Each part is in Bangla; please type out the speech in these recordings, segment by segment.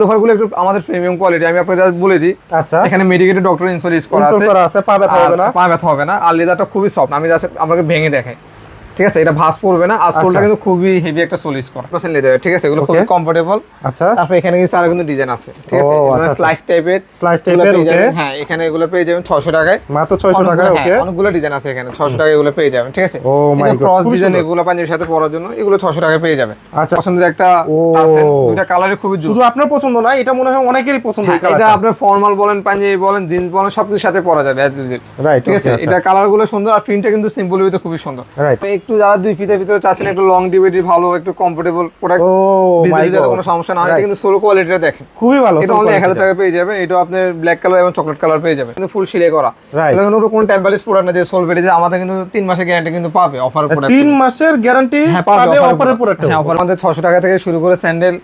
লোফারগুলো একটু আমাদের প্রিমিয়াম কোয়ালিটি আমি আপনাকে বলে দিই। আচ্ছা। এখানে মেডিকেটেড ডক্টর ইনসুলিস করা আছে। করা আছে পা ব্যথা হবে না? আর পা ব্যথা হবে না। আর লেদারটা খুবই সফট আমি জাস্ট আপনাকে ভেঙে দেখাই। ঠিক আছে এটা ভাঁজ পড়বে না আর সোলটা আচ্ছা। কিন্তু খুবই হেভি একটা সোলিস করা পার্সেন্ট লেদার ঠিক আছে এগুলো খুবই. কমফোর্টেবল আচ্ছা তারপর এখানে কিন্তু আরও কিন্তু ডিজাইন আছে ঠিক আছে ও। স্লাইস টাইপের type এর, okay. হ্যাঁ এখানে এগুলো পেয়ে যাবেন 600 টাকায় মাত্র ছয়শো টাকা অনেকগুলো- ওকে হ্যাঁ, অনেকগুলো ডিজাইন আছে এখানে 600 টাকায় এগুলো পেয়ে যাবেন ঠিক আছে Oh my God, cross design এগুলো পাঞ্জাবির সাথে পরার জন্য এগুলো 600 টাকায় পেয়ে যাবেন আচ্ছা। পছন্দের একটা ও। আছে দুইটা কালারে খুবই শুধু আপনার পছন্দ না এটা মনে হয় অনেকেরই পছন্দ এই হ্যাঁ, এটা আপনার ফর্মাল বলেন পাঞ্জাবি বলেন জিন্স বলেন সবকিছুর সাথে পরা যাবে। Right, ঠিক আছে আচ্ছা। এটা কালারগুলো সুন্দর আর প্রিন্টটা কিন্তু সিম্পল ভিতরে খুবই সুন্দর Right. একটু যারা দুই ফিতের ভিতরে চাচ্ছেন একটু লং ডিভিডি ভালো একটু comfortable product oh my god কোনো সমস্যা না হয়, কিন্তু সোলো কোয়ালিটিটা দেখেন। খুবই ভালো এটা অনলি এক হাজার টাকা পেয়ে যাবেন এটা আপনার ব্ল্যাক কালার এবং চকলেট কালার পেয়ে যাবেন। কিন্তু ফুল সিলে করা। কিন্তু কোনো টেম্পারিস প্রোডাক্ট না যে সোল বেড়েছে আমাদের কিন্তু তিন মাসের গ্যারান্টি কিন্তু পাবে অফার প্রোডাক্ট তিন মাসের গ্যারান্টি পাবে পাবে অফারের প্রোডাক্ট হ্যাঁ অফার আমাদের ছশো টাকা থেকে শুরু করে স্যান্ডেল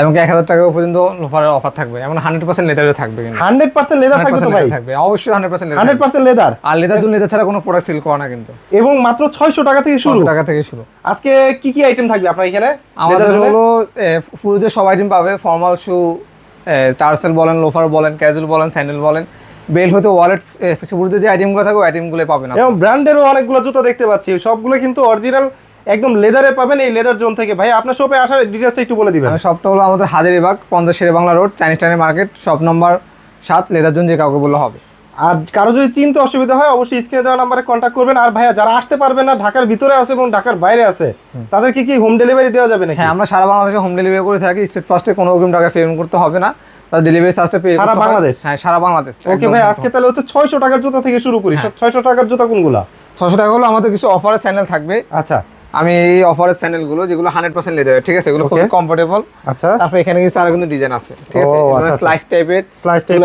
এবং এক হাজার টাকা পর্যন্ত অফারের অফার থাকবে। এমন হান্ড্রেড পার্সেন্ট লেদারে থাকবে হান্ড্রেড পার্সেন্ট লেদার থাকবে তো ভাই? থাকবে। অবশ্যই hundred percent hundred percent leather আর লেদার জন্য লেদার ছাড়া কোনো প্রোডাক্ট সেল করা না কিন্তু। এবং মাত্র ছয়শো টাকা থেকে শুরু। টাকা থেকে শুরু। আজকে কি কি আইটেম থাকবে আপনার এখানে? আমাদের হলো পুরুষদের সব আইটেম পাবে। ফর্মাল শু টার্সেল বলেন লোফার বলেন ক্যাজুয়াল বলেন স্যান্ডেল বলেন। বেল্ট হতে ওয়ালেট পুরুষদের যে আইটেমগুলো থাকবে আইটেমগুলো পাবেন আপনি। এবং ব্র্যান্ডেরও অনেকগুলো জুতো দেখতে পাচ্ছি। সবগুলো কিন্তু অরিজিনাল একদম লেদারে পাবেন এই লেদার জোন থেকে। ভাই আপনার শপে আসার ডিটেলসটা একটু বলে দিবেন। সবটা হলো আমাদের হাজারিবাগ পঞ্চাশ শেরে বাংলা রোড চাইনিজ টাইনের মার্কেট শপ নম্বর সাত লেদার জন্য যে কাউকে বললে হবে। আর কারও যদি চিনতে অসুবিধা হয় অবশ্যই স্ক্রিনে দেওয়া নাম্বারে কন্ট্যাক্ট করবেন। আর ভাইয়া যারা আসতে পারবেন না ঢাকার ভিতরে আছে এবং ঢাকার বাইরে আছে তাদেরকে কি হোম ডেলিভারি দেওয়া যাবে নাকি? হ্যাঁ আমরা সারা বাংলাদেশে হোম ডেলিভারি করে থাকি। স্টেট ফার্স্টে কোনো অগ্রিম টাকা পেমেন্ট করতে হবে না। তার ডেলিভারি চার্জটা পে সারা বাংলাদেশ? হ্যাঁ সারা বাংলাদেশ। ওকে ভাই আজকে তাহলে হচ্ছে ছয়শো টাকার জুতা থেকে শুরু করি। হ্যাঁ। ছয়শো টাকার জুতো কোনগুলা? ছশো টাকা হলো আমাদের কিছু অফারের স্যান্ডেল থাকবে। আচ্ছা। আমি এই অফারের স্যান্ডেলগুলো যেগুলো হান্ড্রেড পার্সেন্ট লেদার ঠিক আছে? এগুলো খুব কমফোর্টেবল আচ্ছা। তারপর এখানে কিছু আরও কিন্তু ডিজাইন আছে ঠিক আছে? ও। স্লাইস টাইপের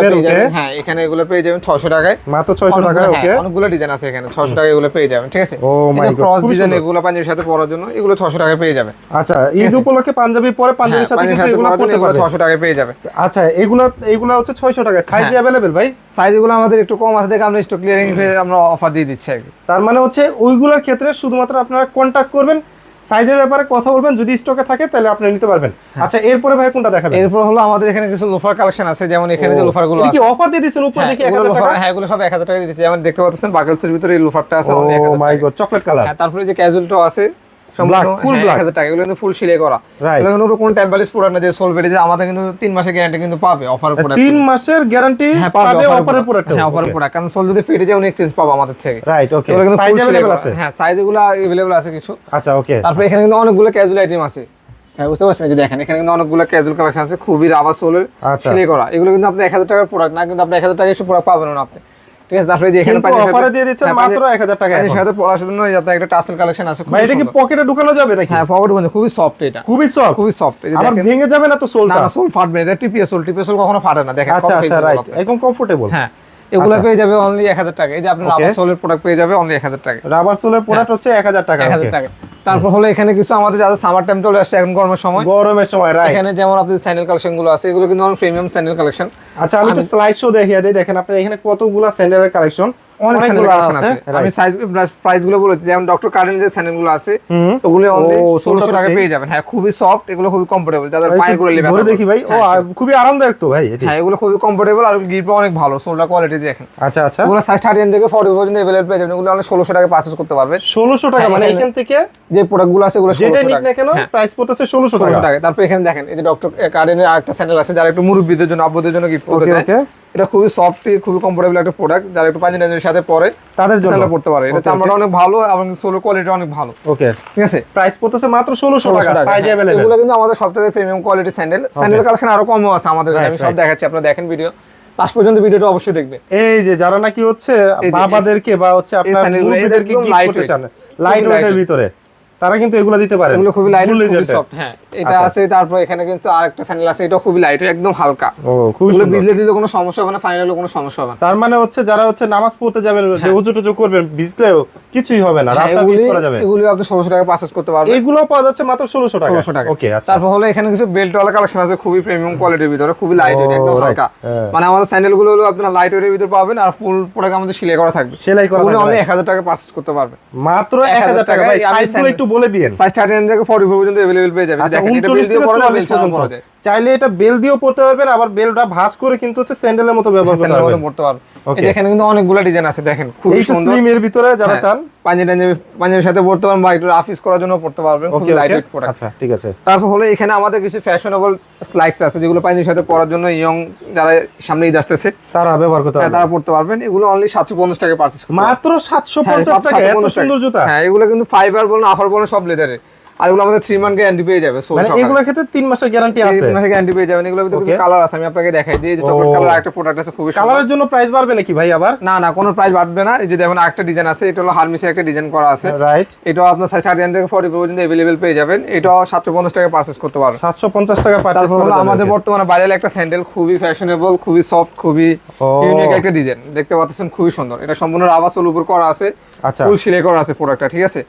এর, okay. হ্যাঁ এখানে এগুলো পেয়ে যাবেন ছশো টাকায়। মাত্র ছয়শো টাকা অনেকগুলো- ওকে হ্যাঁ, অনেকগুলো ডিজাইন আছে এখানে ছশো টাকা এগুলো পেয়ে যাবেন ঠিক আছে? Oh my God, cross design এগুলো পাঞ্জাবির সাথে পরার জন্য এগুলো ছশো টাকায় পেয়ে যাবেন। আচ্ছা ঈদ উপলক্ষে পাঞ্জাবি পরে পাঞ্জাবির হ্যাঁ, সাথে কিন্তু এগুলো পড়তে পারবে ছশো টাকায় পেয়ে যাবে আচ্ছা এগুলো এগুলো হচ্ছে ছয়শো টাকায়। সাইজ হ্যাঁ। অ্যাভেলেবেল ভাই? সাইজ এগুলো আমাদের একটু কম আছে দেখে আমরা স্টক ক্লিয়ারিং আমরা অফার দিয়ে দিচ্ছি আর কি। তার মানে হচ্ছে ওইগুলোর ক্ষেত্রে শুধুমাত্র আপনারা কন্ট্যাক্ট করবেন সাইজের ব্যাপারে কথা বলবেন যদি স্টকে থাকে তাহলে আপনি নিতে পারবেন। আচ্ছা এরপরে ভাই কোনটা দেখাবেন? এরপর হলো আমাদের এখানে কিছু লোফার কালেকশন আছে যেমন এখানে যে লোফারগুলো আছে। অফার দিয়ে দিয়েছেন? উপরে হ্যাঁ, দেখি এক এগুলো হাজার টাকা। হ্যাঁ এগুলো সব 1000 টাকা দিয়ে দিয়েছে। যেমন দেখতে পাচ্ছেন বাগলসের ভিতরে এই লোফারটা আছে 1000 মাই গড চকলেট কালার হ্যাঁ তারপরে যে ক্যাজুয়ালটাও আছে Black, full black। এক হাজার টাকা এগুলো কিন্তু ফুল সিলাই করা Right. এগুলো কিন্তু কোনো টেম্পারেস প্রোডাক্ট না যে সোল বেড়েছে আমাদের কিন্তু তিন মাসের গ্যারান্টি কিন্তু পাবে অফার প্রোডাক্ট তিন মাসের গ্যারান্টি হ্যাঁ পাবে পাবে অফারের প্রোডাক্ট হ্যাঁ অফারের প্রোডাক্ট কারণ সোল যদি ফেটে যায় উনি এক্সচেঞ্জ পাবো আমাদের থেকে রাইট ওকে এগুলো কিন্তু সাইজ full সিলাই अवेलेबल করা। আছে হ্যাঁ সাইজ এগুলো अवेलेबल আছে কিছু আচ্ছা ওকে তারপরে এখানে কিন্তু অনেকগুলো ক্যাজুয়াল আইটেম আছে হ্যাঁ বুঝতে পারছেন এই যে দেখেন এখানে কিন্তু অনেকগুলো ক্যাজুয়াল কালেকশন আছে খুবই রাবার সোলের আচ্ছা। সিলাই করা এগুলো কিন্তু আপনি এক হাজার টাকার প্রোডাক্ট না কিন্তু আপনি এক হাজার টাকা এসে প্রোডাক্ট পাবেন না আপনি ঠিক আছে তারপরে যে এখানে কিন্তু অফারে দিয়ে দিচ্ছেন হ্যাঁ, মাত্র 1000 টাকা পাঞ্জাবির সাথে পরার জন্য যাতে একটা টাসেল কালেকশন আছে ভাই এটা কি পকেটে ঢুকানো যাবে নাকি? হ্যাঁ পকেট বন্ধ খুবই সফট এটা। খুবই সফট খুবই সফট আবার দেখেন ভেঙে যাবে না তো সোলটা না সোল ফাটবে এটা টিপিএস সোল টিপিএস সোল কখনো ফাটে না। দেখেন আচ্ছা আচ্ছা রাইট একদম কমফোর্টেবল হ্যাঁ এগুলো আচ্ছা। পেয়ে যাবে অনলি এক হাজার টাকা। এই যে আপনি. রাবার সোলের প্রোডাক্ট পেয়ে যাবে অনলি এক হাজার টাকা। রাবার সোলের প্রোডাক্ট হচ্ছে 1000 টাকা এক হাজার okay। টাকা। তারপর হলো এখানে কিছু আমাদের যাদের সামার টাইম চলে আসছে এখন গরমের সময়। গরমের সময় রাইট এখানে যেমন আপনাদের স্যান্ডেল কালেকশনগুলো আছে এগুলো কিন্তু অনেক প্রিমিয়াম স্যান্ডেল কালেকশন আচ্ছা আমি তো স্লাইড শো দেখিয়ে দিই দেখেন আপনার এখানে কতগুলা স্যান্ডেলের কালেকশন অনেক স্যান্ডেল কালেকশন আছে আমি সাইজ প্রাইসগুলো বলে যেমন ডক্টর কার্ডেন যে স্যান্ডেলগুলো আছে ওগুলো অনলি ও, সোলটা ষোলোশো তো টাকা পেয়ে যাবেন। হ্যাঁ খুবই সফট এগুলো খুবই কমফোর্টেবল যাদের পায়েরগুলো লেবে ধরে দেখি ভাই। ও খুবই আরামদায়ক তো ভাই এটি। হ্যাঁ এগুলো খুবই কমফোর্টেবল আর গ্রিপও অনেক ভালো সোলটা কোয়ালিটি দেখেন। আচ্ছা আচ্ছা। সাইজ থেকে পর্যন্ত পেয়ে যাবেন টাকা পারচেস করতে পারবেন। টাকা হ্যাঁ, মানে এখান থেকে যে প্রোডাক্টগুলো আছে এগুলো যেটা নিক না কেন হ্যাঁ। প্রাইস পড়তেছে ষোলোশো ষোলোশো টাকা। টাকা। তারপর এখানে দেখেন এই যে ডক্টর কার্ডেনের আরেকটা স্যান্ডেল আছে যারা একটু মুরব্বীদের জন্য আব্বুদের জন্য গিফট করতে চায় এটা খুবই সফট খুবই কমফোর্টেবল একটা প্রোডাক্ট যারা একটু পাঞ্জাবির সাথে পরে তাদের জন্য। পড়তে পারে। এটা চামড়াটা অনেক ভালো এবং সোলো কোয়ালিটি অনেক ভালো। ওকে ঠিক আছে? প্রাইস পড়তেছে মাত্র 1600 টাকা, সাইজ হ্যাঁ। অ্যাভেলেবেল এগুলো কিন্তু আমাদের সবথেকে premium quality sandal sandal collection আরও কমও আছে আমাদের কাছে। আমি সব দেখাচ্ছি আপনারা দেখেন ভিডিও লাস্ট পর্যন্ত ভিডিওটা অবশ্যই দেখবে এই যে যারা নাকি হচ্ছে বাবাদেরকে বা হচ্ছে আপনার মুরব্বিদেরকে গিফট করতে চান লাইট ওয়েটের ভিতরে। তারা কিন্তু এগুলো দিতে পারে এগুলো খুবই লাইট খুবই সফট হ্যাঁ। এটা আচ্ছা। আছে তারপর এখানে কিন্তু আরেকটা স্যান্ডেল আছে এটা খুবই লাইট একদম হালকা। ও খুবই সুন্দর। বিজলে দিলে কোনো সমস্যা হবে না ফাইনালে কোনো সমস্যা হবে না। তার মানে হচ্ছে যারা হচ্ছে নামাজ পড়তে যাবেন যে উজু টুজু করবেন ভিজলেও কিছুই হবে না হ্যাঁ, রাস্তা ইউজ করা যাবে। এগুলি আপনি ষোলোশো টাকা পারচেস করতে পারবেন। এগুলো পাওয়া যাচ্ছে মাত্র ষোলোশো টাকা ষোলোশো টাকা ওকে আচ্ছা। তারপর হলো এখানে কিছু বেল্ট ওয়ালা কালেকশন আছে খুবই প্রিমিয়াম কোয়ালিটির ভিতরে খুবই লাইট ও, একদম হালকা। হ্যাঁ। মানে আমাদের স্যান্ডেলগুলো হলো আপনার লাইট ওয়েটের ভিতরে পাবেন আর ফুল প্রোডাক্ট আমাদের সেলাই করা থাকবে। সেলাই করা থাকবে, অনলি right. এক হাজার টাকা পারচেস করতে পারবেন। মাত্র এক 1000 হাজার টাকা ভাই সাইজগুলো একটু বলে দিয়েন। সাইজ থার্টি নাইন থেকে ফর্টি ফোর পর্যন্ত অ্যাভেলেবল পেয়ে যাবেন। আচ্ছা দেখেন এটা উনচল্লিশ দিয়ে পর্যন্ত। চাইলে এটা বেল দিয়েও পড়তে পারবেন আবার বেলটা ভাঁজ করে কিন্তু হচ্ছে স্যান্ডেলের মতো ব্যবহার করতে পারবেন। পড়তে পারবেন। এখানে কিন্তু অনেকগুলো ডিজাইন আছে দেখেন তো সুন্দর। স্লিম এর ভিতরে যারা হ্যাঁ, চান। পাঞ্জাবি টাঞ্জাবি পাঞ্জাবির সাথে পড়তে পারবেন বা একটু রাফিস করার জন্য পড়তে পারবেন খুবই লাইট ওয়েট প্রোডাক্ট আচ্ছা ঠিক আছে। তারপর হলো এখানে আমাদের কিছু ফ্যাশনেবল স্লাইক্স আছে যেগুলো পাঞ্জাবির সাথে পরার জন্য ইয়ং যারা সামনে ঈদ আসতেছে তারা ব্যবহার করতে হ্যাঁ, পারবেন তারা পড়তে পারবেন। এগুলো অনলি সাতশো পঞ্চাশ টাকা পারচেস করতে পারবেন। মাত্র সাতশো হ্যাঁ, পঞ্চাশ টাকা এত সুন্দর জুতা। হ্যাঁ এগুলো কিন্তু ফাইবার বলেন আফার বলেন সব লেদারে আর এগুলো আমাদের থ্রি মান্থ গ্যারান্টি পেয়ে যাবে মানে এগুলোর ক্ষেত্রে তিন মাসের গ্যারান্টি আছে। মাসে গ্যারান্টি পেয়ে যাবেন এগুলোর ভিতরে কালার আছে আমি আপনাকে দেখাই দিই যে চকলেট কালার একটা প্রোডাক্ট আছে খুবই কালারের জন্য প্রাইস বাড়বে নাকি ভাই আবার? না না কোনো প্রাইস বাড়বে না এই যে দেখুন আরেকটা ডিজাইন আছে এটা হলো হারমিসের একটা ডিজাইন করা আছে। রাইট এটাও আপনার সাড়ে থেকে ফর্টি পর্যন্ত পেয়ে যাবেন এটাও সাতশো পঞ্চাশ টাকা পারচেস করতে পারবেন। সাতশো পঞ্চাশ টাকা পারচেস তারপর হলো আমাদের বর্তমানে ভাইরাল একটা স্যান্ডেল খুবই ফ্যাশনেবল খুবই সফট খুবই ইউনিক একটা ডিজাইন দেখতে পাচ্ছেন খুবই সুন্দর। এটা সম্পূর্ণ রাবাসের উপর করা আছে আচ্ছা। ফুল সিলাই করা আছে প্রোডাক্টটা ঠিক আছে?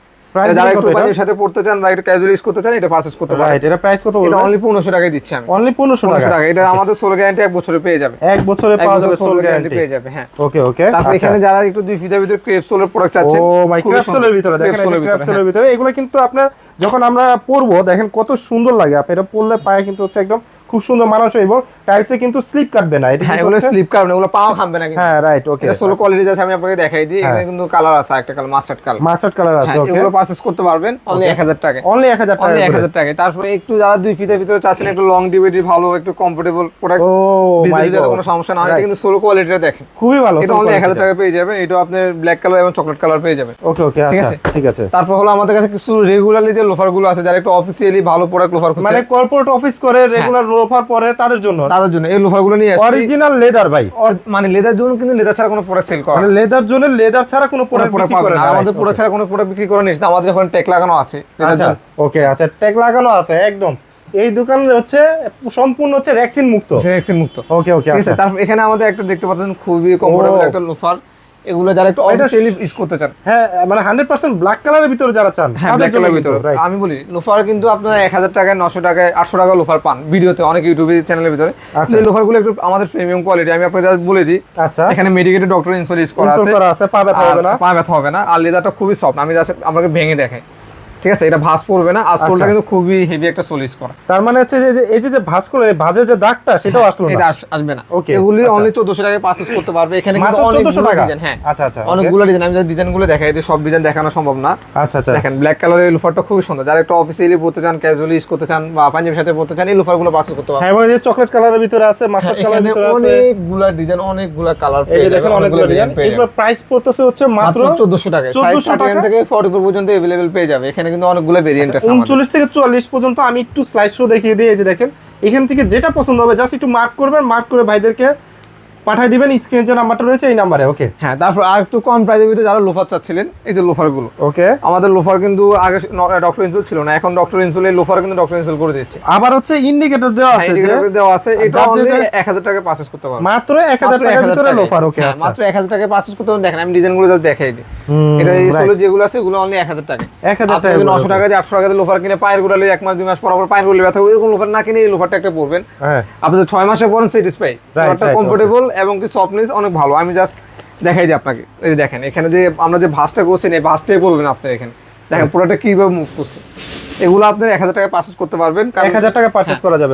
যারা একটু এটা? সাথে পড়তে চান বা একটু ক্যাজুয়াল ইউজ করতে চান এটা পারচেস করতে পারেন। রাইট এটা প্রাইস কত এটা অনলি পনেরোশো টাকায় দিচ্ছি আমি। অনলি পনেরোশো পনেরোশো টাকা টাকা এটা আমাদের সোল গ্যারান্টি এক বছরে পেয়ে যাবে। এক বছরে পাওয়া যাবে সোল সোল গ্যারান্টি গ্যারান্টি পেয়ে যাবে হ্যাঁ। ওকে ওকে তারপর এখানে যারা একটু দুই ফিটার ভিতরে ক্রেপ সোলের প্রোডাক্ট চাচ্ছেন ও মাই খুবই সুন্দর। ভিতরে দেখেন Crepsole-এর ভিতরে, এগুলো কিন্তু আপনার যখন আমরা পরবো দেখেন কত সুন্দর লাগে। আপনি এটা পরলে পায়ে কিন্তু হচ্ছে একদম খুব সুন্দর মানুষ এবং টাইলসে কিন্তু স্লিপ কাটবে না। এটা হ্যাঁ এগুলো স্লিপ কারণ এগুলো পাওয়া খাবে না কিন্তু। হ্যাঁ রাইট ওকে এটা সোলো কোয়ালিটি আছে আমি আপনাকে দেখাই দিই এখানে কিন্তু কালার আছে একটা colour mustard colour mustard colour আছে হ্যাঁ ওকে এগুলো পারচেজ করতে পারবেন অনলি এক হাজার টাকা অনলি এক হাজার টাকা অনলি এক করে। হাজার টাকায়। তারপরে একটু যারা দুই ফিটের ভিতরে চাচ্ছেন একটু লং ডিভিডি ভালো একটু কমফোর্টেবল প্রোডাক্ট ও মাই বিদ্যুতের কোনো সমস্যা না এটা কিন্তু সোলো কোয়ালিটিটা দেখেন। খুবই ভালো এটা অনলি এক হাজার টাকা পেয়ে যাবেন এটা আপনার ব্ল্যাক কালার এবং চকলেট কালার পেয়ে যাবেন। ওকে ওকে ঠিক আচ্ছা আছে? ঠিক আছে। তারপর হলো আমাদের কাছে কিছু রেগুলারলি যে লোফারগুলো আছে যারা একটু অফিসিয়ালি ভালো প্রোডাক্ট লোফার মানে মানে কর্পোরেট অফিস করে রেগুলার লোফার পরে তাদের জন্য জন্য। এই নিয়ে অরিজিনাল লেদার ভাই। মানে লেদার জোন কিন্তু লেদার ছাড়া কোনো প্রোডাক্ট সেল করা মানে লেদার জন্য লেদার ছাড়া কোনো প্রোডাক্ট বিক্রি করে না। আমাদের প্রোডাক্ট ছাড়া কোনো প্রোডাক্ট বিক্রি করে নেই আমাদের ওখানে টেক লাগানো আছে। আচ্ছা ওকে আচ্ছা ট্যাগ লাগানো আছে একদম। এই দোকান হচ্ছে সম্পূর্ণ হচ্ছে ভ্যাকসিন মুক্ত। রেক্সিন মুক্ত। ওকে ওকে আচ্ছা। তারপর এখানে আমাদের একটা দেখতে পাচ্ছেন খুবই কমফোর্টেবল একটা লোফার। এগুলো যারা একটু এটা- ইউজ করতে চান। হ্যাঁ মানে হান্ড্রেড পার্সেন্ট ব্ল্যাক কালারের ভিতরে যারা চান হ্যাঁ ব্ল্যাক কালারের ভিতরে। আমি বলি লোফার কিন্তু আপনারা এক হাজার টাকায় নশো টাকায় আটশো টাকা লোফার পান ভিডিওতে অনেক ইউটিউবে চ্যানেলের ভিতরে। আচ্ছা। এই লোফারগুলো একটু আমাদের প্রিমিয়াম কোয়ালিটি আমি আপনাকে বলে দিই। আচ্ছা। এখানে মেডিকেটেড ডক্টর ইনসুল ইউজ করা আছে। করা আছে পা ব্যথা হবে না। পা ব্যথা হবে না। আর লেদারটা খুবই সফট আমি জাস্ট আপনাকে ভেঙে দেখাই। ঠিক আছে? এটা ভাঁজ পড়বে না আর সোলটা আচ্ছা। কিন্তু খুবই হেভি একটা সোল ইউজ করা। তার মানে হচ্ছে যে- এই যে যে ভাঁজ এই ভাঁজের যে দাগটা সেটাও আসলো না? আস- আসবে না। Okay, এগুলি আচ্ছা। অনলি চোদ্দশো টাকায় পারচেস করতে পারবে। এখানে কিন্তু মাত্র 1400 টাকা? ডিজাইন হ্যাঁ। আচ্ছা, আচ্ছা. অনেকগুলো ডিজাইন আমি যদি ডিজাইনগুলো দেখাই দিই সব ডিজাইন দেখানো সম্ভব না। আচ্ছা আচ্ছা। দেখেন ব্ল্যাক কালারের লোফারটা খুবই সুন্দর। যারা একটু অফিসিয়ালি পড়তে চান ক্যাজুয়ালি ইউজ করতে চান বা পাঞ্জাবির সাথে পড়তে চান এই লোফারগুলো পারচেস করতে পারবেন। হ্যাঁ এই যে চকলেট কালারের ভিতরে আছে মাস্টার্ড কালারের ভিতরে আছে। অনেকগুলা ডিজাইন অনেকগুলা কালার পেয়ে যাবেন দেখেন অনেকগুলো ডিজাইন এগুলো প্রাইস পড়তেছে হচ্ছে মাত্র মাত্র চোদ্দশো টাকা 1400 টাকা? থেকে ফর্টি পর্যন্ত অ্যাভেলেবেল পেয়ে যাবে। এখানে কিন্তু অনেকগুলো ভেরিয়েন্ট আছে আমাদের। উনচল্লিশ থেকে চুয়াল্লিশ পর্যন্ত আমি একটু স্লাইড শো দেখিয়ে দিই এই যে দেখেন এখান থেকে যেটা পছন্দ হবে জাস্ট একটু মার্ক করবেন মার্ক করে ভাইদেরকে পাঠিয়ে দিবেন স্ক্রিনে যে নাম্বারটা রয়েছে এই নাম্বারে ওকে হ্যাঁ তারপর আর একটু কম প্রাইসের ভিতরে যারা লোফার চাচ্ছিলেন এই যে লোফারগুলো। ওকে আমাদের লোফার কিন্তু আগে ডক্টর ইনসুল ছিল না এখন ডক্টর ইনসুলের লোফার কিন্তু ডক্টর ইনসুল করে দিচ্ছে আবার হচ্ছে ইন্ডিকেটর দেওয়া আছে যে indicator দেওয়া আছে এটা অনলি যেটা- এক হাজার টাকা পারচেস করতে পারবেন মাত্র এক হাজার মাত্র টাকার 1000 ভিতরে লোফার ওকে হ্যাঁ, আচ্ছা। মাত্র এক হাজার টাকায় পারচেস করতে পারবেন। দেখেন আমি ডিজাইনগুলো জাস্ট দেখাই দিই। এটা এই right. যেগুলো আছে এগুলো অনলি এক হাজার টাকা এক হাজার আপনি টাকা যদি করে, নশো okay. টাকা দিয়ে আটশো টাকা দিয়ে লোফার কিনে পায়েরগুলো এক মাস দুই মাস পর পর পায়েরগুলো ব্যথা এরকম লোফার না কিনে এই লোফারটা একটা পরবেন। হ্যাঁ। আপনি যদি ছয় মাসে পরেন স্যাটিসফাই কমফোর্টেবল এবং কি সফটনেস অনেক ভালো। আমি জাস্ট দেখাই দিই আপনাকে। এই দেখেন এখানে যে আমরা যে ভাঁজটা করছেন এই ভাঁজটাই পড়বেন আপনার এখানে। দেখেন পুরোটা কীভাবে মুভ করছে। এগুলো আপনার এক হাজার টাকা পারচেস করতে পারবেন এক হাজার টাকা পারচেস করা যাবে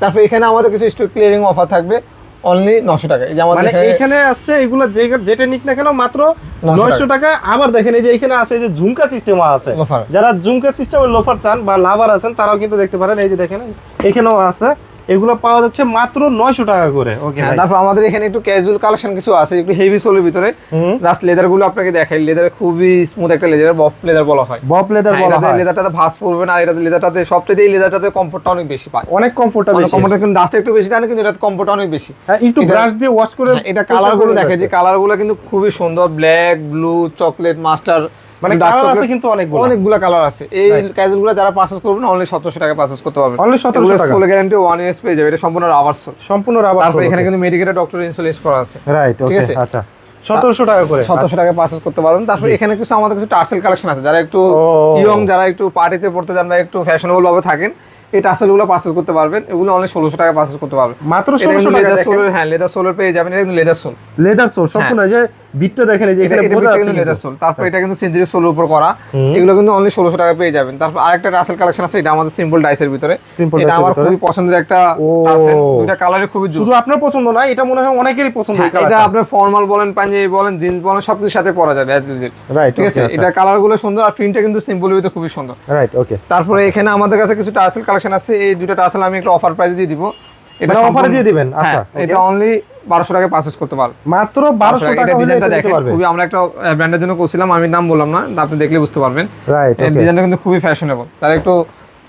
তারপর এখানে আমাদের কিছু স্টক ক্লিয়ারিং অফার থাকবে অনলি নশো টাকা এই যে আমাদের মানে এখানে- আছে এগুলো যে যেটা নিক না কেন মাত্র 900 নয়শো টাকা আবার দেখেন এই যে এখানে আছে এই যে ঝুমকা সিস্টেম আছে। যারা ঝুমকা সিস্টেমের লোফার চান বা লাভার আছেন তারাও কিন্তু দেখতে পারেন এই যে দেখেন এখানেও আছে। এগুলো পাওয়া যাচ্ছে মাত্র নয়শো টাকা করে। ওকে হ্যাঁ, তারপর আমাদের এখানে একটু ক্যাজুয়াল কালেকশন কিছু আছে একটু হেভি সোলের ভিতরে। জাস্ট লেদারগুলো আপনাকে দেখাই লেদার খুবই স্মুথ একটা লেদার বফ লেদার বলা হয়। বব লেদার বলা হয়। লেদারটাতে ভাঁজ পড়বে না এটাতে লেদারটাতে সবচেয়ে এই লেদারটাতে কমফোর্টটা অনেক বেশি পায়। অনেক কমফোর্টেবল কমফোর্ট কিন্তু ডাস্ট একটু বেশি টানে কিন্তু এটাতে কমফোর্ট অনেক বেশি। হ্যাঁ একটু ব্রাশ দিয়ে ওয়াশ করে হ্যাঁ, এটা কালারগুলো দেখে যে কালারগুলো কিন্তু খুবই সুন্দর ব্ল্যাক ব্লু চকলেট মাস্টার মানে কালার আছে কিন্তু অনেকগুলো। অনেকগুলো কালার আছে। এই ক্যাজুয়ালগুলো যারা পারচেজ করবেন অনলি সতেরোশো টাকা পারচেজ করতে পারবেন। Only 1700 টাকা। সোল গ্যারান্টি ওয়ান ইয়ার্স পেয়ে যাবে। এটা সম্পূর্ণ রাবার সোল সম্পূর্ণ রাবার তারপর এখানে কিন্তু মেডিকেটের ডক্টর ইনসুলেন্স করা আছে। রাইট ওকে আচ্ছা। সতেরোশো টাকা করে। সতেরোশো টাকা পারচেজ করতে পারবেন। তারপর এখানে কিছু আমাদের কিছু টার্সেল কালেকশন আছে। যারা একটু ইয়ং যারা একটু পার্টিতে পড়তে চান বা একটু ফ্যাশনেবল ভাবে থাকেন এই টাসেলগুলো পারচেজ করতে পারবেন। এগুলো অনেক ষোলোশো টাকা পারচেজ করতে পারবেন। মাত্র 1600 টাকা লেদার সোলের হ্যাঁ লেদার সোলের পেয়ে যাবেন। এটা কিন্তু লেদার সোল লেদার সোল সম্পূর্ণ যে বিটটা দেখেন এই যে এখানে বোঝা যাচ্ছে লেদার সোল তারপর এটা কিন্তু সোলের উপর করা। এগুলো কিন্তু অনলি ষোলোশো টাকা পেয়ে যাবেন। তারপর আরেকটা টাসেল কালেকশন আছে এটা আমাদের সিম্পল ডাইসের ভিতরে। এটা আমার খুবই পছন্দের একটা। টাসেল দুইটা কালারে খুবই শুধু আপনার পছন্দ না এটা মনে হয় অনেকেরই পছন্দ এই হ্যাঁ, এটা আপনার ফর্মাল বলেন পাঞ্জাবি বলেন জিন্স বলেন সবকিছুর সাথে পরা যাবে রাইট ঠিক আছে? এটা কালারগুলো সুন্দর আর প্রিন্টটা কিন্তু সিম্পল ভিতরে খুবই সুন্দর। রাইট ওকে তারপরে এখানে আমাদের কাছে কিছু টার্সেল কালেকশন আছে। এই দুটো টার্সেল আমি একটা অফার প্রাইস দিয়ে দিব। এটা এ সম্পূর্ণ- দিয়ে দিবেন? আচ্ছা, হ্যাঁ, এটা অনলি বারোশো টাকায় পারচেজ করতে পারবেন মাত্র 1200 টাকা ডিজাইনটা দেখেন পারবে খুবই আমরা একটা ব্র্যান্ডের জন্য করছিলাম আমি নাম বললাম না আপনি দেখলে বুঝতে পারবেন। রাইট ডিজাইনটা কিন্তু খুবই ফ্যাশনেবল তার একটু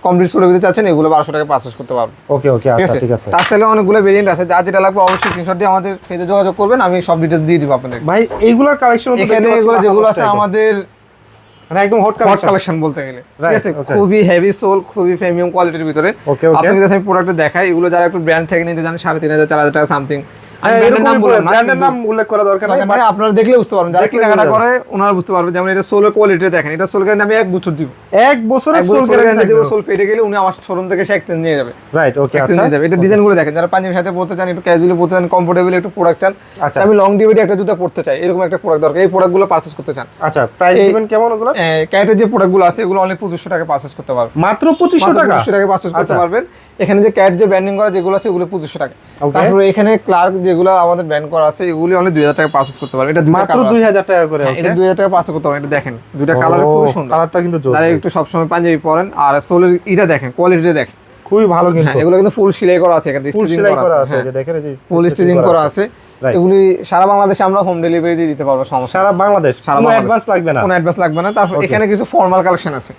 কমপ্লিট সোলে দিতে চাচ্ছেন এগুলো বারোশো টাকা পারচেজ করতে পারবেন ওকে ওকে ঠিক আচ্ছা আছে? ঠিক আছে। টার্সেলে অনেকগুলো ভেরিয়েন্ট আছে যা যেটা লাগবে অবশ্যই স্ক্রিনশট দিয়ে আমাদের পেজে যোগাযোগ করবেন আমি সব ডিটেলস দিয়ে দিব আপনাদের। ভাই এইগুলোর কালেকশন এখানে এগুলো যেগুলো আছে আমাদের মানে একদম হট কালেকশন বলতে গেলে। ঠিক আছে? খুবই হেভি সোল খুবই প্রিমিয়াম কোয়ালিটির ভিতরে. আমি প্রোডাক্ট দেখাই এগুলো যারা একটু ব্র্যান্ড থেকে নিতে জানেন সাড়ে তিন হাজার চার হাজার টাকা সামথিং আমি মানে আপনারা দেখলে বুঝতে পারবেন যারা কেনাকাটা করে ওনারা বুঝতে পারবেন যেমন এটা সোলের কোয়ালিটি দেখেন এটা সোল গ্যারান্টি আমি এক বছর দিব। এক বছর সোল সোল গ্যারান্টি গ্যারান্টি দিব। সোল পেটে গেলে উনি আমার শোরুম থেকে সে এক্সচেঞ্জ নিয়ে যাবে। রাইট ওকে এক্সচেঞ্জ আচ্ছা। নিয়ে যাবে। এটা ডিজাইন দেখেন যারা পাঞ্জাবির সাথে পড়তে চান একটু ক্যাজুয়ালি পড়তে চান কমফোর্টেবল একটু প্রোডাক্ট চান আচ্ছা। আমি লং ডিভিডি একটা জুতা পড়তে চাই এরকম একটা প্রোডাক্ট দরকার। এই প্রোডাক্টগুলো পারচেস করতে চান। আচ্ছা প্রাইস দিবেন কেমন ওগুলো? ক্যাটের যে প্রোডাক্টগুলো আছে এগুলো অনেক পঁচিশশো টাকা পারচেস করতে পারবেন। মাত্র 2500 টাকা? পঁচিশশো টাকা পারচেস করতে আচ্ছা। পারবেন। এখানে যে ক্যাট যে ব্যান্ডিং করা যেগুলো আছে এগুলো পঁচিশশো টাকা. তারপরে এখানে ক্লার্ক যেগুলো আমাদের ব্যান্ড করা আছে এগুলি অনেক দুই হাজার টাকা পারচেস করতে পারবেন এটা মাত্র কালার 2000 টাকা করে এটা দুই হাজার টাকা পারচেস করতে পারবেন এটা দেখেন। দুইটা কালার খুবই সুন্দর। কালারটা কিন্তু জোর। একটু সবসময় পাঞ্জাবি পরেন। আর সোলের এটা দেখেন কোয়ালিটিটা দেখেন। খুবই ভালো হ্যাঁ কিন্তু। এগুলো কিন্তু ফুল সেলাই করা আছে এখানে ফুল সেলাই করা আছে। হ্যাঁ। যে দেখেন এই ফুল স্টিচিং করা আছে। এগুলি সারা বাংলাদেশে আমরা হোম ডেলিভারি দিয়ে দিতে পারব সমস্যা সারা বাংলাদেশ? সারা অ্যাডভান্স লাগবে না। কোনো অ্যাডভান্স লাগবে না। তারপর এখানে কিছু ফর্মাল কালেকশন আছে।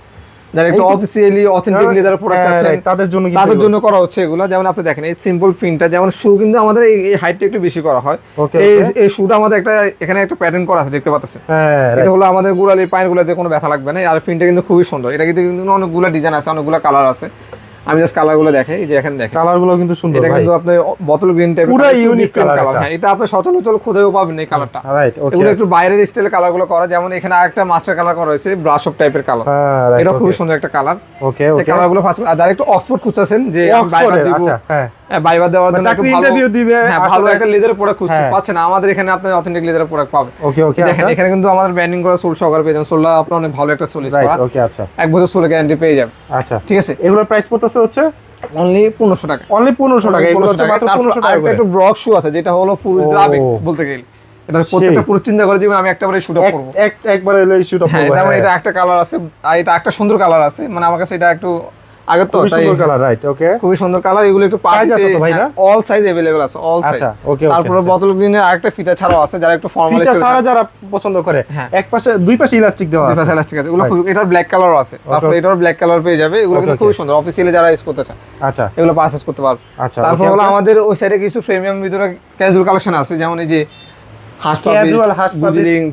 যারা একটু অফিসিয়ালি অথেন্টিকলি যারা প্রোডাক্ট হ্যাঁ, আছে তাদের জন্য তাদের জন্য করা হচ্ছে এগুলো। যেমন আপনি দেখেন এই সিম্পল ফিনটা যেমন শু কিন্তু আমাদের এই হাইটটা একটু বেশি করা হয়। এই. এই শুটা আমাদের একটা এখানে একটা প্যাটার্ন করা আছে দেখতে পাচ্ছেন? হ্যাঁ এটা হলো আমাদের গুড়ালি পায়ের গুলাতে কোনো ব্যথা লাগবে না। আর ফিনটা কিন্তু খুবই সুন্দর। এটা কিন্তু কিন্তু অনেকগুলো ডিজাইন আছে অনেকগুলো কালার আছে। আমি জাস্ট কালারগুলো দেখাই এই যে এখানে দেখেন। কালারগুলো কিন্তু সুন্দর এটা কিন্তু আপনি বোতল গ্রিন টাইপ পুরো ইউনিক কালার। হ্যাঁ এটা আপনি সচল সচরাচর খুঁজেও পাবেন এই কালারটা রাইট ওকে এগুলো একটু বাইরের স্টাইল কালারগুলো করা যেমন এখানে আরেকটা মাস্টার কালার করা হয়েছে ব্রাশ অফ টাইপের কালার হ্যাঁ এটা খুব সুন্দর একটা কালার ওকে ওকে কালারগুলো ফার্স্ট আর একটু অক্সফোর্ড খুঁজছেন যে বাইরে দিব আচ্ছা হ্যাঁ। হ্যাঁ, বাইবার দেওয়ার মানে জন্য চাকরি ভালো দিবে, হ্যাঁ ভালো একটা লেদার প্রোডাক্ট খুঁজছে। হ্যাঁ। পাচ্ছেন আমাদের এখানে আপনি অথেন্টিক লেদার প্রোডাক্ট পাবেন। ওকে ওকে দেখেন আচ্ছা। এখানে কিন্তু আমাদের ব্যান্ডিং করা সোল সহকারে পেয়ে যাবেন। সোলটা আপনার অনেক ভালো একটা সোল করা। ওকে আচ্ছা। এক বছর সোলে গ্যারান্টি পেয়ে যাবেন। আচ্ছা। ঠিক আছে? এগুলোর প্রাইস পড়তেছে হচ্ছে? অনলি টাকা। অনলি 1500 টাকা এগুলো হচ্ছে মাত্র তারপর 1500 টাকা একটু ব্রক শু আছে যেটা হলো আবেগ বলতে গেলে। এটা প্রত্যেকটা পুরুষ চিন্তা করে জীবন আমি একটা শুট করব। এক একবার হলো ইস্যুটা হ্যাঁ এটা একটা কালার আছে আর এটা একটা সুন্দর কালার আছে। মানে আমার কাছে এটা একটু আগের তো খুবই তাই সুন্দর কালার রাইট ওকে খুবই সুন্দর কালার এগুলো একটু Size আছে তো ভাই না? অল সাইজ अवेलेबल আছে অল সাইজ আচ্ছা, okay, okay, তারপরে আচ্ছা। বোতল গ্রিনের আরেকটা ফিতা ছাড়াও আছে যারা একটু ফর্মাল ফিটা ছাড়া যারা পছন্দ করে হ্যাঁ। এক পাশে দুই পাশে ইলাস্টিক দেওয়া আছে ইলাস্টিক আছে এগুলো খুব এটার ব্ল্যাক কালারও আছে তারপরে এটার ব্ল্যাক কালার পেয়ে যাবে এগুলো কিন্তু Okay, খুবই সুন্দর অফিসিয়ালি যারা ইউজ করতে চান আচ্ছা এগুলো পারচেজ করতে পারবে আচ্ছা, তারপর okay, হলো okay. আমাদের ওই সাইডে কিছু প্রিমিয়াম ভিতরে ক্যাজুয়াল কালেকশন আছে যেমন এই যে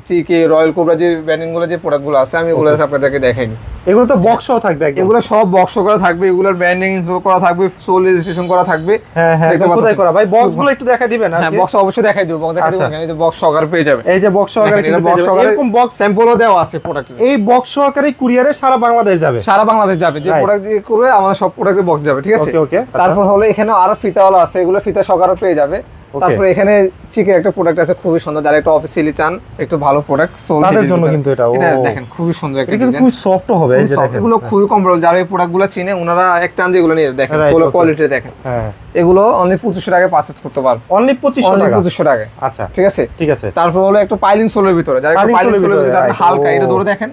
চিকে রয়্যাল কোবরা যে ব্যান্ডিং যে প্রোডাক্ট আছে আমি ওগুলো আপনাদেরকে দেখাইনি। এগুলো তো বক্স থাকবে এগুলো সব বক্স করা থাকবে এগুলোর ব্যান্ডিং ইনস্টল করা থাকবে সোল রেজিস্ট্রেশন করা থাকবে। হ্যাঁ হ্যাঁ। করা? ভাই একটু দিবেন হ্যাঁ বক্স অবশ্যই দেখাই দেবো বক্স দেখাই দেবো আচ্ছা। এই বক্স সহকারে পেয়ে যাবে এই যে বক্স সহকারে কিন্তু বক্স পেয়ে সহকারে এরকম বক্স স্যাম্পলও দেওয়া আছে প্রোডাক্টের এই বক্স সহকারে কুরিয়ারে সারা বাংলাদেশ যাবে। সারা বাংলাদেশ যাবে যে প্রোডাক্ট দিয়ে করবে আমাদের সব প্রোডাক্টের বক্স যাবে ঠিক আছে? Okay, আচ্ছা। তারপর হলো এখানে আরও ফিতাওয়ালা আছে এগুলো ফিতা সহকারে পেয়ে যাবে। তারপরে এখানে চিকের একটা প্রোডাক্ট আছে খুবই সুন্দর। যারা একটু অফিসিয়ালি চান একটু ভালো প্রোডাক্ট সোল তাদের জন্য কিন্তু এটা, এটা দেখেন খুবই সুন্দর একটা কিন্তু খুব সফট হবে এই যে এগুলো খুবই কমফোর্টেবল যারা এই প্রোডাক্টগুলো চিনে ওনারা এক চান যেগুলো নিয়ে দেখেন সোলো কোয়ালিটি দেখেন। হ্যাঁ। এগুলো অনলি পঁচিশশো টাকায় পারচেজ করতে পারবে অনলি 2500 অনলি টাকা? পঁচিশশো টাকায়। আচ্ছা। ঠিক আছে? ঠিক আছে। তারপর হলো একটু পাইলিং সোলের ভিতরে। যারা একটু Piling পাইলিং সোলের ভিতরে যারা হালকা। এটা ধরে দেখেন।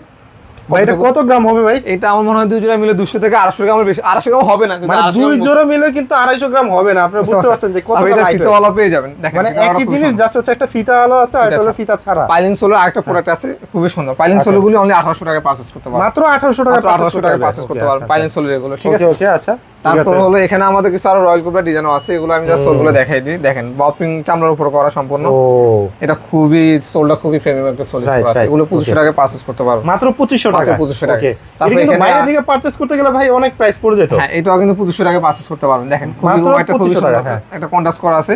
ভাই এটা কত গ্রাম হবে ভাই? এটা আমার মনে হয় দুই জোড়া মিলে দুশো থেকে আড়াইশো গ্রামের বেশি আড়াইশো গ্রাম হবে না মানে দুই জোড়া মিলে কিন্তু আড়াইশো গ্রাম হবে না আপনি বুঝতে পারছেন যে কত এটা ফিতা আলো পেয়ে যাবেন। দেখেন মানে একই জিনিস জাস্ট হচ্ছে একটা ফিতা আলো আছে আর এটা হলো ফিতা ছাড়া। পাইলিং সোলো আরেকটা প্রোডাক্ট আছে খুবই সুন্দর। পাইলিং সোলো সোলগুলি অনলি আঠারোশো টাকায় পারচেজ করতে পারবেন। মাত্র 1800 টাকা মাত্র আঠারোশো টাকায় পারচেজ করতে পারবেন। পাইলিং সোলো এগুলো ঠিক আছে? ওকে আচ্ছা। তারপর হলো এখানে আমাদের কিছু আরও রয়্যাল কোবরা ডিজাইনও আছে এগুলো আমি জাস্ট সোলগুলো দেখাই দিই। দেখেন বপিং চামড়ার উপর করা সম্পূর্ণ। এটা খুবই সোলটা খুবই প্রিমিয়াম একটা সোল করা আছে। এগুলো পঁচিশশো okay. টাকায় পারচেজ করতে পারবেন মাত্র 2500 টাকা 2500 টাকা। তারপর এখানে বাইরে থেকে পারচেজ করতে গেলে ভাই অনেক প্রাইস পড়ে যেত। হ্যাঁ এটাও কিন্তু পঁচিশশো টাকায় পারচেজ করতে পারবেন। দেখেন খুবই একটা খুবই সুন্দর হ্যাঁ। একটা কন্ট্রাস্ট করা আছে।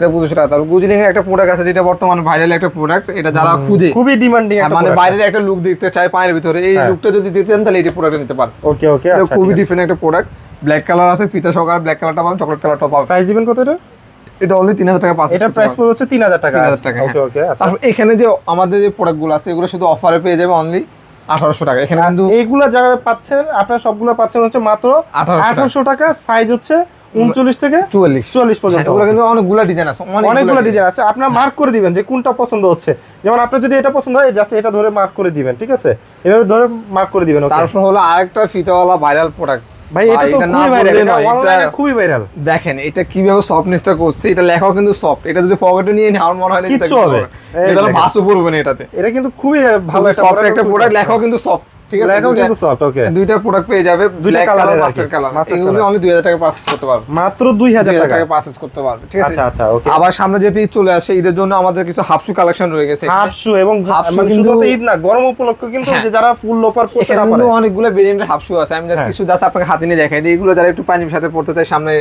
এটা পঁচিশশো টাকা তারপর গুজলিং এর একটা প্রোডাক্ট আছে যেটা বর্তমানে ভাইরাল একটা প্রোডাক্ট এটা যারা খুঁজে খুবই ডিমান্ডিং মানে বাইরের একটা লুক দেখতে চায় পায়ের ভিতরে এই হ্যাঁ। লুকটা যদি দিতে চান তাহলে এই প্রোডাক্ট নিতে পারেন ওকে ওকে আচ্ছা খুবই ডিফারেন্ট একটা প্রোডাক্ট ব্ল্যাক কালার আছে ফিতা সহকারে ব্ল্যাক কালারটা পাবেন চকলেট কালারটা পাবেন। প্রাইস দিবেন কত এটা? এটা অনলি তিন হাজার টাকা পাঁচ এটা প্রাইস পড়বে হচ্ছে তিন হাজার টাকা। তিন হাজার টাকা ওকে হ্যাঁ। ওকে আচ্ছা। তারপর এখানে যে আমাদের যে প্রোডাক্টগুলো আছে এগুলো শুধু অফারে পেয়ে যাবে অনলি আঠারোশো টাকা। এখানে কিন্তু এইগুলা যারা পাচ্ছেন আপনারা সবগুলো পাচ্ছেন হচ্ছে মাত্র 1800 আঠারোশো টাকা। সাইজ হচ্ছে উনচল্লিশ থেকে চুয়াল্লিশ। চল্লিশ পর্যন্ত এগুলো কিন্তু অনেকগুলো ডিজাইন আছে অনেকগুলো ডিজাইন আছে। আপনার মার্ক করে দিবেন যে কোনটা পছন্দ হচ্ছে। যেমন আপনার যদি এটা পছন্দ হয় জাস্ট এটা ধরে মার্ক করে দিবেন ঠিক আছে? এভাবে ধরে মার্ক করে দিবেন তারপর হলো আরেকটা ফিতাওয়ালা ভাইরাল প্রোডাক্ট ভাই এটা তো খুবই ভাইরাল খুবই ভাইরাল দেখেন এটা কীভাবে সফটনেসটা করছে এটা লেখাও কিন্তু সফট এটা যদি পকেটে নিয়ে আমার মনে হয় না কিচ্ছু হবে। এটা দেখেন। পড়বে না এটাতে। এটা কিন্তু খুবই ভালো একটা সফট একটা প্রোডাক্ট লেখাও কিন্তু সফট ঠিক আছে দুইটা- কিন্তু সফট ওকে দুইটা প্রোডাক্ট পেয়ে যাবে দুইটা কালার মাস্টার কালার এগুলো অনলি 2000 টাকা পারচেজ করতে পারবে। মাত্র 2000 টাকা পারচেজ করতে পারবে ঠিক আছে? আচ্ছা আচ্ছা ওকে আবার সামনে যেহেতু ঈদ চলে আসে ঈদের জন্য আমাদের কিছু হাফ শু কালেকশন রয়ে গেছে হাফ শু এবং মানে কিন্তু- ঈদ না গরম উপলক্ষে কিন্তু হ্যাঁ। যে যারা ফুল লোফার এখানে না পারে। অনেকগুলো ভেরিয়েন্টের হাফ শু আছে। আমি জাস্ট হ্যাঁ। কিছু জাস্ট আপনাকে হাতে নিয়ে দেখাই দিই। এগুলো যারা একটু পাঞ্জাবির সাথে পড়তে চায় সামনে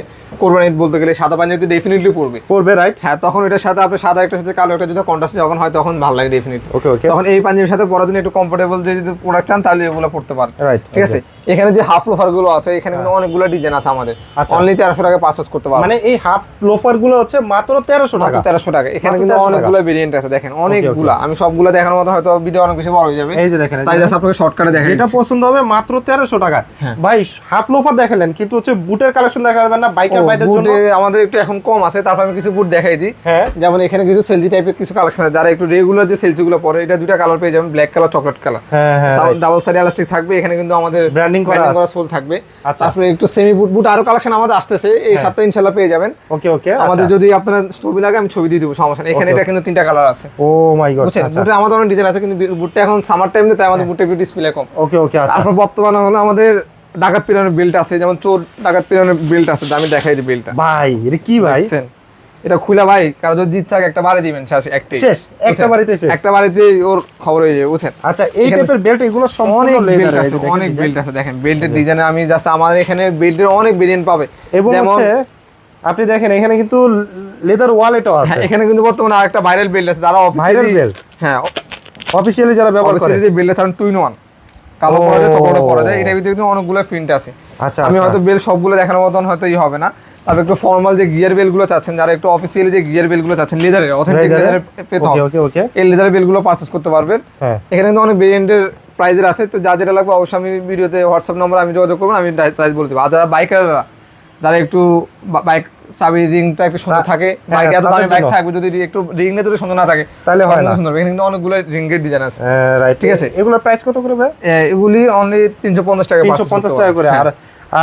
কোরবানি ঈদ বলতে গেলে সাদা পাঞ্জাবি ডেফিনেটলি পড়বে পড়বে রাইট হ্যাঁ তখন এটার সাথে আপনি সাদা একটা সাথে কালো একটা যদি কন্ট্রাস্ট যখন হয় তখন ভালো লাগে ডেফিনেটলি ওকে ওকে তখন এই পাঞ্জাবির সাথে পরার জন্য একটু কমফোর্টেবল যদি প্রোডাক্ট চান তাহলে এগুলো পড়তে পারেন ঠিক আছে? এখানে যে হাফ লোফারগুলো আছে এখানে কিন্তু অনেকগুলো ডিজাইন আছে আমাদের। আচ্ছা। অনলি তেরোশো টাকা পারচেস করতে পারবেন মানে এই হাফ লোফারগুলো হচ্ছে মাত্র তেরোশো টাকা। তেরোশো টাকা। এখানে কিন্তু অনেকগুলো ভেরিয়েন্ট আছে দেখেন। অনেকগুলা। আমি সবগুলো দেখানোর মতো হয়তো ভিডিও অনেক বেশি বড় হয়ে যাবে। এই যে দেখেন তাই জাস্ট আপনাকে শর্টকাটে দেখাই যেটা পছন্দ হবে মাত্র তেরোশো টাকা। হ্যাঁ। ভাই হাফ লোফার দেখালেন কিন্তু হচ্ছে বুটের কালেকশন দেখা যাবে না বাইকার বাইদের জন্য। আমাদের একটু এখন কম আছে তারপর আমি কিছু বুট দেখাই দিই। হ্যাঁ। যেমন এখানে কিছু সেলজি টাইপের কিছু কালেকশন আছে। যারা একটু রেগুলার যে সেলজি গুলো পরে এটা দুটা কালার পেয়ে যাবেন ব্ল্যাক কালার চকলেট কালার হ্যাঁ হ্যাঁ ডাবল এলাস্টিক থাকবে এখানে কিন্তু আমাদের Branding করা সোল থাকবে। আচ্ছা। তারপরে একটু সেমি বুট বুট আরও কালেকশন আমাদের আসতেছে এই হ্যাঁ। সপ্তাহে পেয়ে যাবেন। ওকে ওকে আমাদের যদি আপনার ছবি লাগে আমি ছবি দিয়ে দিব সমস্যা নেই। এখানে এটা কিন্তু তিনটা কালার আছে। ও মাই গড বুঝছেন? বুটের আমাদের অনেক ডিজাইন আছে কিন্তু বুটটা এখন সামার টাইম তাই আমাদের বুটে একটু ডিসপ্লে কম। ওকে ওকে আচ্ছা। তারপর বর্তমানে হলো আমাদের ডাকাত পিরানের বেল্ট আছে যেমন চোর ডাকাত পিরানের বেল্ট আছে আমি দেখাই দিই বেল্টটা ভাই এটা কি ভাই? এটা খুলে ভাই কারও যদি ইচ্ছা একটা বাড়ি দিবেন শেষ একটাই শেষ, একটা বাড়িতে শেষ। একটা বাড়িতে ওর খবর হয়ে যাবে বুঝছেন? আচ্ছা এই টাইপের বেল্ট এগুলো সম্পূর্ণ বেল্ট আছে অনেক বেল্ট আছে দেখেন। বেল্টের ডিজাইনে আমি জাস্ট আমাদের এখানে বেল্টের অনেক ভেরিয়েন্ট পাবে। এবং যেমন হচ্ছে আপনি দেখেন এখানে কিন্তু লেদার ওয়ালেটও আছে। হ্যাঁ এখানে কিন্তু বর্তমানে আরেকটা ভাইরাল বেল্ট আছে যারা অফিসিয়ালি belt? হ্যাঁ অফিসিয়ালি যারা ব্যবহার করে। যে বেল্ট আছে টুইন ওয়ান কালো। পরা যায় তখন পরা যায় এটার ভিতরে কিন্তু অনেকগুলো প্রিন্ট আছে। আচ্ছা আমি আচ্ছা। হয়তো বেল সবগুলো দেখানোর মতন হয়তো ই হবে না। তারপর একটু ফর্মাল যে গিয়ার বেলগুলো চাচ্ছেন যারা একটু অফিসিয়ালি যে গিয়ার বেলগুলো চাচ্ছেন লেদারের অথেন্টিক লেদারের পেতে হবে। এই লেদার বেলগুলো পারচেস করতে পারবেন। হ্যাঁ। এখানে কিন্তু অনেক ভেরিয়েন্টের প্রাইজের আছে তো যা যেটা লাগবে অবশ্যই আমি ভিডিওতে হোয়াটসঅ্যাপ নম্বর আমি যোগাযোগ করব আমি প্রাইস বলে দেবো। আর যারা বাইকাররা যারা একটু বাইক চাবি রিংটা একটু সুন্দর থাকে হ্যাঁ, বাইক এত দামি বাইক থাকবে যদি একটু রিংটা যদি সুন্দর না থাকে তাহলে হয় না। সুন্দর। এখানে কিন্তু অনেকগুলো রিংয়ের ডিজাইন আছে। রাইট ঠিক আছে। এগুলোর প্রাইস কত করে ভাই? এগুলি অনলি তিনশো পঞ্চাশ টাকা তিনশো পঞ্চাশ টাকা করে আর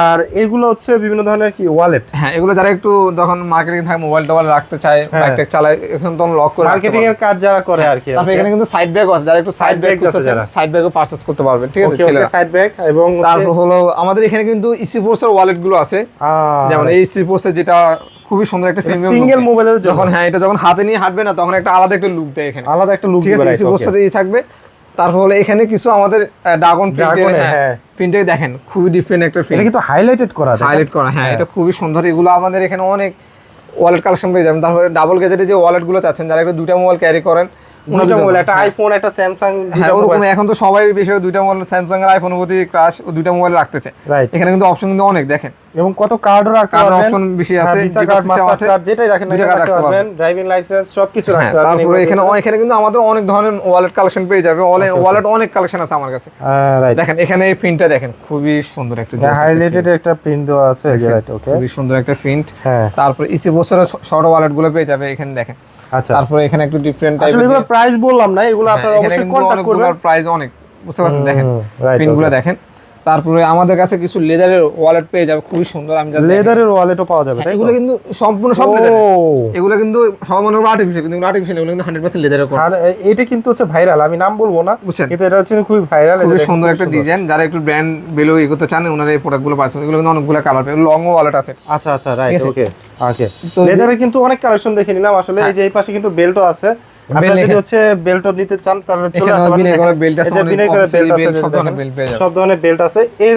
আর এগুলো হচ্ছে বিভিন্ন ধরনের কি ওয়ালেট হ্যাঁ এগুলো যারা একটু যখন মার্কেটিং থাকে মোবাইল টোবাইল রাখতে চায় হ্যাঁ। চালায় এখন তখন লক করে মার্কেটিং এর কাজ যারা করে আর কি তারপরে এখানে কিন্তু সাইড ব্যাগ আছে যারা একটু সাইড ব্যাগ bag আছে। সাইড ব্যাগও পারচেজ করতে পারবেন ঠিক আছে ছেলেরা। সাইড ব্যাগ এবং তারপর হলো আমাদের এখানে কিন্তু ইসি ফোর্সের ওয়ালেটগুলো আছে। যেমন এই ইসি ফোর্সের যেটা খুবই সুন্দর একটা প্রিমিয়াম সিঙ্গেল মোবাইলের যখন হ্যাঁ এটা যখন হাতে নিয়ে হাঁটবে না তখন একটা আলাদা একটা লুক দেয় এখানে। আলাদা একটা লুক ঠিক আছে ইসি ফোর্সের ই থাকবে। তারপর এখানে কিছু আমাদের ড্রাগন এ, প্রিন্টে হ্যাঁ। দেখেন খুবই ডিফারেন্ট একটা প্রিন্ট কিন্তু হাইলাইটেড করা হাইলাইট করা হ্যাঁ এটা খুবই সুন্দর। এগুলো আমাদের এখানে অনেক ওয়ালেট কালেকশন পেয়ে যাবেন। তারপরে ডাবল গেজেটে যে ওয়ালেটগুলো চাচ্ছেন যারা একটু দুটা মোবাইল ক্যারি করেন দুইটা মোবাইল একটা আইফোন একটা স্যামসাং হ্যাঁ ওরকম এখন তো সবাই বেশি দুইটা মোবাইল স্যামসাং এর আইফোন প্রতি ক্রাশ ও দুইটা মোবাইল রাখতে চায়। এখানে কিন্তু অপশন কিন্তু অনেক দেখেন। এবং কত কার্ডও রাখতে পারবেন। option বেশি আছে, ভিসা কার্ড system মাস্টার আছে, কার্ড যেটাই রাখেন না দুইটা কেন রাখতে পারবেন। ড্রাইভিং লাইসেন্স সবকিছু হ্যাঁ রাখতে পারবেন। তারপরে এখানে এখানে কিন্তু আমাদের অনেক ধরনের ওয়ালেট কালেকশন পেয়ে যাবে ওয়ালেট অনেক কালেকশন আছে আমার কাছে। দেখেন এখানে এই প্রিন্টটা দেখেন খুবই সুন্দর একটা হাইলাইটেড একটা প্রিন্ট দেওয়া আছে ওকে খুবই সুন্দর একটা প্রিন্ট হ্যাঁ। তারপরে ইসি বছরের শর্ট ওয়ালেটগুলো পেয়ে যাবে এখানে দেখেন। আচ্ছা। তারপরে এখানে একটু ডিফারেন্ট আসলে এগুলো প্রাইস বললাম না এগুলো হ্যাঁ, আপনারা অবশ্যই কন্টাক্ট করবেন। প্রাইস অনেক বুঝতে পারছেন? দেখেন পিনগুলো দেখেন। তারপরে আমাদের কাছে কিছু লেদারের ওয়ালেট পেয়ে যাবে খুবই সুন্দর আমি। লেদারের ওয়ালেটও পাওয়া যাবে তাই এগুলো কিন্তু সম্পূর্ণ সব লেদার এগুলো কিন্তু সব আর্টিফিশিয়াল কিন্তু আর্টিফিশিয়াল এগুলো কিন্তু হান্ড্রেড পার্সেন্ট লেদারের করা আর এটা কিন্তু হচ্ছে ভাইরাল আমি নাম বলব না বুঝছেন? কিন্তু এটা হচ্ছে খুবই ভাইরাল খুবই সুন্দর একটা ডিজাইন যারা একটু ব্র্যান্ড বেলো এগোতে চান ওনারা এই প্রোডাক্টগুলো পাচ্ছেন এগুলো কিন্তু অনেকগুলো কালার পেয়ে লং ওয়ালেট আছে। আচ্ছা আচ্ছা রাইট? ওকে ওকে লেদারে কিন্তু অনেক কালেকশন দেখে নিলাম আসলে এই যে এই পাশে কিন্তু বেল্টও আছে আপনারা হচ্ছে বেল্টও নিতে চান তাহলে চলে এখানে সব ধরনের বেল্ট আছে। এর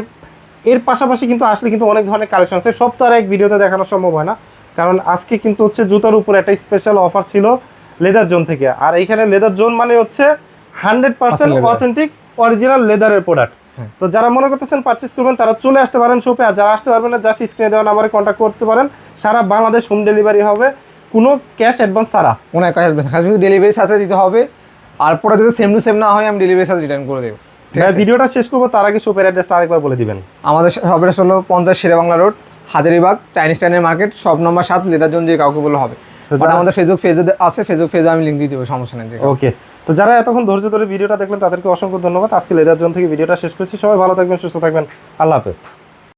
এর পাশাপাশি কিন্তু আসলে কিন্তু অনেক ধরনের কালেকশন আছে। সব তো আর এক ভিডিওতে দেখানো সম্ভব হয় না। কারণ আজকে কিন্তু হচ্ছে জুতার উপর একটা স্পেশাল অফার ছিল লেদার জোন থেকে। আর এইখানে লেদার জোন মানে হচ্ছে হান্ড্রেড পার্সেন্ট। অথেন্টিক অরিজিনাল লেদারের প্রোডাক্ট তো যারা মনে করতেছেন পারচেস করবেন তারা চলে আসতে পারেন শপে আর যারা আসতে পারবেন না জাস্ট স্ক্রিনে দেওয়া নাম্বারে কন্ট্যাক্ট করতে পারেন। সারা বাংলাদেশ হোম ডেলিভারি হবে। কোনো ক্যাশ অ্যাডভান্স ছাড়া। কোনো এক অ্যাডভান্স খালি শুধু ডেলিভারি সাথে দিতে হবে। আর পরে যদি সেম টু সেম না হয় আমি ডেলিভারি সাথে রিটার্ন করে দেবো। ভিডিওটা শেষ করব তার আগে শপের অ্যাড্রেসটা আরেকবার বলে দিবেন। আমাদের সবের হলো পঞ্চাশ শেরে বাংলা রোড হাজারিবাগ চাইনিজ টাইনের মার্কেট সব নম্বর সাত লেদার জোন যে কাউকে বলে হবে। আমাদের ফেসবুক পেজে আছে ফেসবুক পেজে আমি লিঙ্ক দিয়ে দেবো সমস্যা নেই ওকে তো যারা এতক্ষণ ধৈর্য ধরে ভিডিওটা দেখলেন তাদেরকে অসংখ্য ধন্যবাদ। আজকে লেদার জোন থেকে ভিডিওটা শেষ করছি। সবাই ভালো থাকবেন সুস্থ থাকবেন। আল্লাহ হাফেজ।